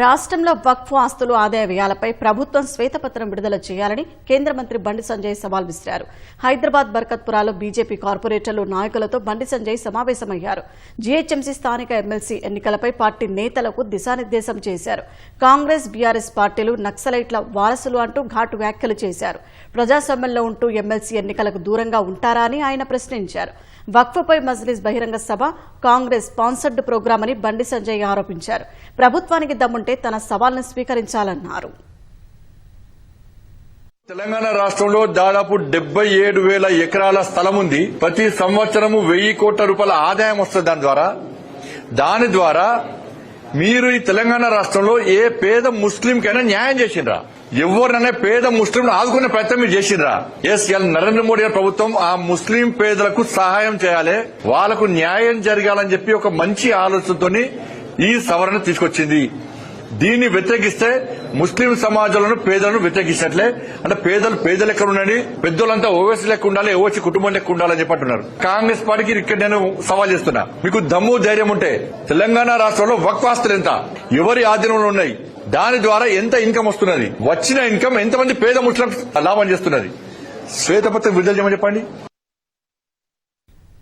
రాష్ట్రంలో వక్ఫ్ ఆస్తులు ఆదాయ వ్యయాలపై ప్రభుత్వం శ్వేతపత్రం విడుదల చేయాలని కేంద్ర మంత్రి బండి సంజయ్ సవాల్ విసిరారు. హైదరాబాద్ బర్కత్పురాలో బీజేపీ కార్పొరేటర్లు నాయకులతో బండి సంజయ్ సమావేశమయ్యారు. జీహెచ్ఎంసీ స్థానిక ఎమ్మెల్సీ ఎన్నికలపై పార్టీ నేతలకు దిశానిర్దేశం చేశారు. కాంగ్రెస్ బీఆర్ఎస్ పార్టీలు నక్సలైట్ల వారసులు అంటూ ఘాటు వ్యాఖ్యలు చేశారు. ప్రజాస్వామ్యంలో ఉంటూ ఎమ్మెల్సీ ఎన్నికలకు దూరంగా ఉంటారా అని ఆయన ప్రశ్నించారు. వక్ఫపై మజ్లిస్ బహిరంగ సభ కాంగ్రెస్ స్పాన్సర్డ్ ప్రోగ్రాం అని బండి సంజయ్ ఆరోపించారు. ప్రభుత్వానికి దమ్ముంటే తన సవాల్ను స్వీకరించాలన్నారు. తెలంగాణ రాష్ట్రంలో దాదాపు డెబ్బై ఏడు వేల ఎకరాల స్థలం ఉంది. ప్రతి సంవత్సరము వెయ్యి కోట్ల రూపాయల ఆదాయం వస్తుంది దాని ద్వారా. దాని ద్వారా మీరు ఈ తెలంగాణ రాష్ట్రంలో ఏ పేద ముస్లింకైనా న్యాయం చేసిండ్రా? ఎవరినైనా పేద ముస్లింలు ఆదుకునే ప్రయత్నం మీరు చేసిండ్రా? ఎస్ ఎల్ నరేంద్ర మోడీ గారి ప్రభుత్వం ఆ ముస్లిం పేదలకు సహాయం చేయాలి. వాళ్ళకు న్యాయం జరగాలని చెప్పి ఒక మంచి ఆలోచనతోని ఈ సవరణ తీసుకొచ్చింది. దీన్ని వ్యతిరేకిస్తే ముస్లిం సమాజంలో పేదలను వ్యతిరేకిస్తట్లే అంటే పేదలు పేదలు ఎక్కడ ఉండండి పెద్దోళ్ళంతా ఓవైసీ లెక్క ఉండాలి ఓవైసీ కుటుంబం లెక్క ఉండాలని చెప్పంటున్నారు. కాంగ్రెస్ పార్టీకి ఇక్కడ నేను సవాల్ చేస్తున్నా. మీకు దమ్ము ధైర్యం ఉంటే తెలంగాణ రాష్ట్రంలో వక్వాస్తులు ఎంత? ఎవరి ఆధీనంలో ఉన్నాయి? దాని ద్వారా ఎంత ఇన్కమ్ వస్తున్నది? వచ్చిన ఇన్కమ్ ఎంతమంది పేద ముస్లిం లాభం చేస్తున్నది? శ్వేతపత్రం విడుదల చేయమని చెప్పండి.